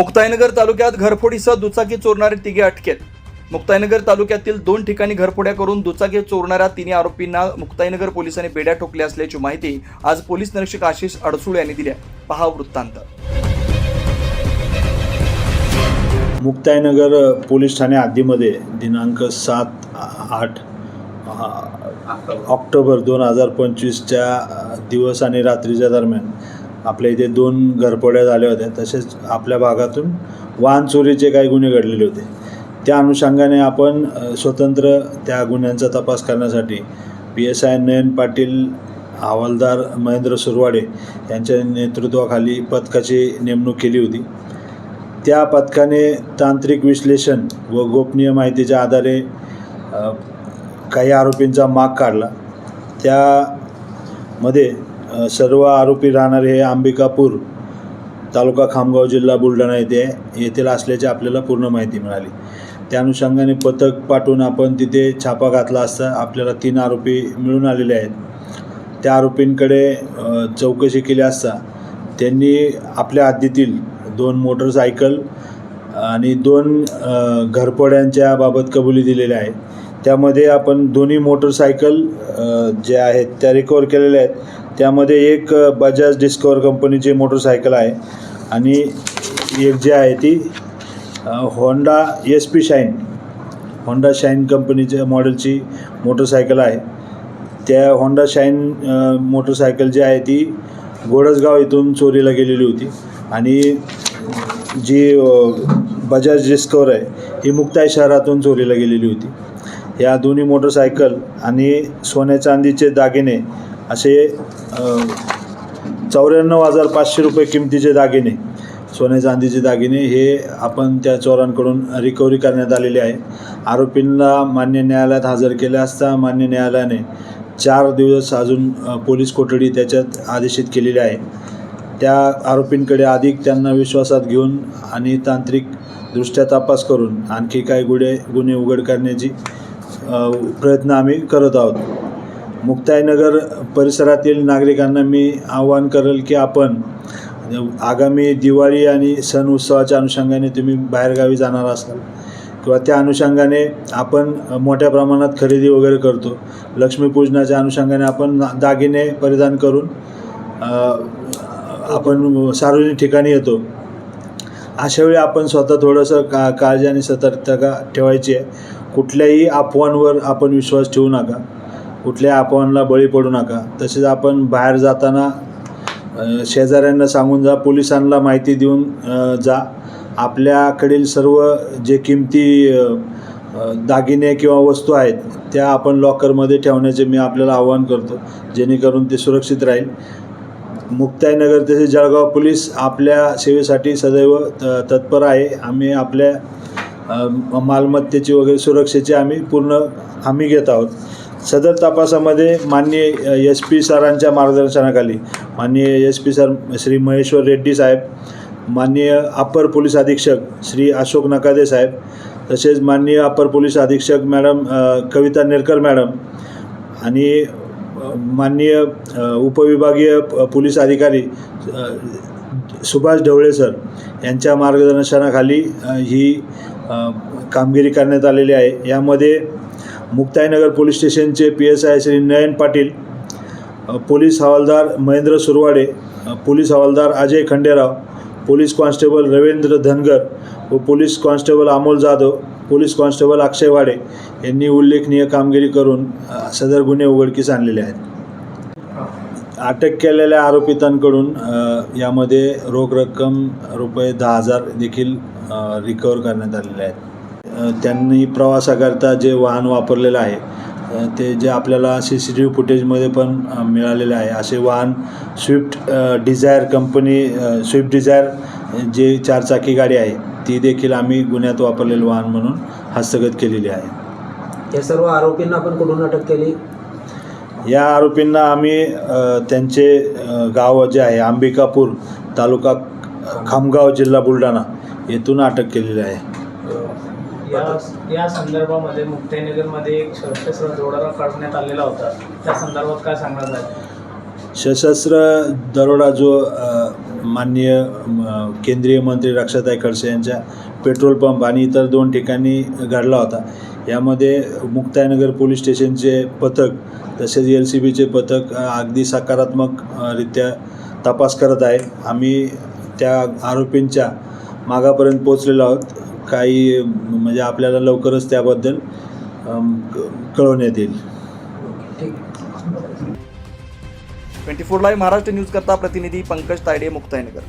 मुक्ताईनगर तालुक्यात घरफोडीसह दुचाकी चोरणारे तिघे अटकेत. मुक्ताईनगर तालुक्यातील दोन ठिकाणी घरफोड्या करून दुचाकी चोरणाऱ्या तिन्ही आरोपींना मुक्ताईनगर पोलिसांनी बेड्या ठोकल्या असल्याची माहिती आज पोलीस निरीक्षक आशिष अडसूळ यांनी दिली पहा वृत्तांत. मुक्ताईनगर पोलीस ठाणे आधीमध्ये दिनांक सात आठ ऑक्टोबर दोन हजार पंचवीसच्या दिवस आणि रात्रीच्या दरम्यान आपल्या इथे दोन घरपोड्या झाल्या होत्या. तसेच आपल्या भागातून वाहन चोरीचे काही गुन्हे घडलेले होते. त्या अनुषंगाने आपण स्वतंत्र त्या गुन्ह्यांचा तपास करण्यासाठी P S I Nayan Patil हवालदार महेंद्र सुरवाडे यांच्या नेतृत्वाखाली पथकाची नेमणूक केली होती. त्या पथकाने तांत्रिक विश्लेषण व गोपनीय माहितीच्या आधारे काही आरोपींचा माग काढला. त्यामध्ये सर्व आरोपी राहणारे हे अंबिकापूर तालुका खामगाव जिल्हा बुलढाणा येथे येथील असल्याची आपल्याला पूर्ण माहिती मिळाली. त्या अनुषंगाने पथक पाठवून आपण तिथे छापा घातला असता आपल्याला तीन आरोपी मिळून आलेले आहेत. त्या आरोपींकडे चौकशी केली असता त्यांनी आपल्या हद्दीतील दोन मोटरसायकल आणि दोन घरपोड्यांच्या बाबत कबुली दिलेल्या आहे. त्यामध्ये आपण दोन्ही मोटरसायकल जे आहेत त्या रिकवर केलेल्या आहेत. त्यामध्ये एक बजाज डिस्कवर कंपनीची मोटरसायकल आहे. आणि एक जी आहे ती Honda S P Shine Honda Shine कंपनीच्या मॉडेलची मोटरसायकल आहे. त्या होंडा शाईन मोटरसायकल जी आहे ती गोडसगाव इथून चोरीला गेलेली होती. आणि जी बजाज डिस्कवर आहे ही मुक्ताई शहरातून चोरीला गेलेली होती. या दोन्ही मोटरसायकल आणि सोन्या चांदीचे दागिने असे चौऱ्याण्णव हजार पाचशे रुपये किमतीचे दागिने सोन्या चांदीचे दागिने हे आपण त्या चोरांकडून रिकव्हरी करण्यात आलेले आहे. आरोपींना मान्य न्यायालयात हजर केले असता मान्य न्यायालयाने चार दिवस अजून पोलीस कोठडी त्याच्यात आदेशित केलेली आहे. त्या आरोपींकडे अधिक त्यांना विश्वासात घेऊन आणि तांत्रिकदृष्ट्या तपास करून आणखी काही गुन्हे गुन्हे उघड करण्याची प्रयत्न आम्ही करत आहोत. मुक्ताईनगर परिसरातील नागरिकांना मी आवाहन करेल की आपण आगामी दिवाळी आणि सण उत्सवाच्या अनुषंगाने तुम्ही बाहेरगावी जाणार असाल किंवा त्या अनुषंगाने आपण मोठ्या प्रमाणात खरेदी वगैरे करतो. लक्ष्मीपूजनाच्या अनुषंगाने आपण ना- दागिने परिधान करून आपण सार्वजनिक ठिकाणी येतो. अशावेळी आपण स्वतः थोडंसं का काळजी आणि सतर्कता ठेवायची आहे. कुठल्याही अफवांवर आपण विश्वास ठेवू नका. कुठल्या अफवांना बळी पडू नका. तसेच आपण बाहेर जाताना शेजाऱ्यांना सांगून जा पोलिसांना माहिती देऊन जा. आपल्याकडील सर्व जे किमती दागिने किंवा वस्तू आहेत त्या आपण लॉकरमध्ये ठेवण्याचे मी आपल्याला आवाहन करतो जेणेकरून ते सुरक्षित राहील. मुक्ताईनगर तसेच जळगाव पोलीस आपल्या सेवेसाठी सदैव त तत्पर आहे. आम्ही आपल्या मालमत्तेची वगैरे सुरक्षेची आम्ही पूर्ण हमी घेत आहोत. सदर तपासामध्ये माननीय एस पी सरांच्या मार्गदर्शनाखाली माननीय S P sir Shri Maheshwar Reddy साहेब माननीय अप्पर पोलीस अधीक्षक श्री अशोक नकादे साहेब तसेच माननीय अप्पर पोलीस अधीक्षक मॅडम कविता नेरकर मॅडम आणि माननीय उपविभागीय प- पोलीस अधिकारी सुभाष ढवळे सर यांच्या मार्गदर्शनाखाली ही कामगिरी करण्यात आलेली आहे. यामध्ये मुक्ताईनगर पोलीस स्टेशनचे P S I Shri Nayan Patil police हवालदार महेंद्र सुरवाडे पोलीस हवालदार अजय खंडेराव पोलीस कॉन्स्टेबल रवींद्र धनगर व police constable Amol Jadhav police constable Akshay Wade यांनी उल्लेखनीय कामगिरी करून सदर गुन्हे उघडकीस आणलेले आहेत. अटक केलेल्या आरोपितांकडून यामध्ये रोख रक्कम रुपये दहा हजार देखील रिकवर करण्यात आलेले आहेत. त्यांनी प्रवासाकरता जे वाहन वापरलेलं आहे ते जे आपल्याला सी सी टी व्ही फुटेजमध्ये पण मिळालेले आहे. असे वाहन Swift Dzire company Swift Dzire जे चारचाकी गाडी आहे ती देखील आम्ही गुन्ह्यात वापरलेलं वाहन म्हणून हस्तगत केलेली आहे. या सर्व आरोपींना आपण कुठून अटक केली? या आरोपींना आम्ही त्यांचे गाव जे आहे अंबिकापूर तालुका खामगाव जिल्हा बुलढाणा येथून अटक केलेली आहे. या या संदर्भामध्ये मुक्ताईनगरमध्ये एक सशस्त्र दरोडा काढण्यात आलेला होता. त्या संदर्भात काय सांगणार आहे? सशस्त्र दरोडा जो अ, माननीय म, केंद्रीय मंत्री रक्षाताई खडसे यांच्या पेट्रोल पंप आणि इतर दोन ठिकाणी घडला होता. यामध्ये मुक्ताईनगर पोलीस स्टेशनचे पथक तसेच एल सी बीचे पथक अ, अगदी सकारात्मक अ, रित्या तपास करत आहे. आम्ही त्या आरोपींच्या मागापर्यंत पोचलेलो आहोत. काही म्हणजे आपल्याला लवकरच त्याबद्दल क- कळवण्यात येईल. Twenty four live Maharashtra news करता प्रतिनिधी पंकज तायडे मुक्ताईनगर.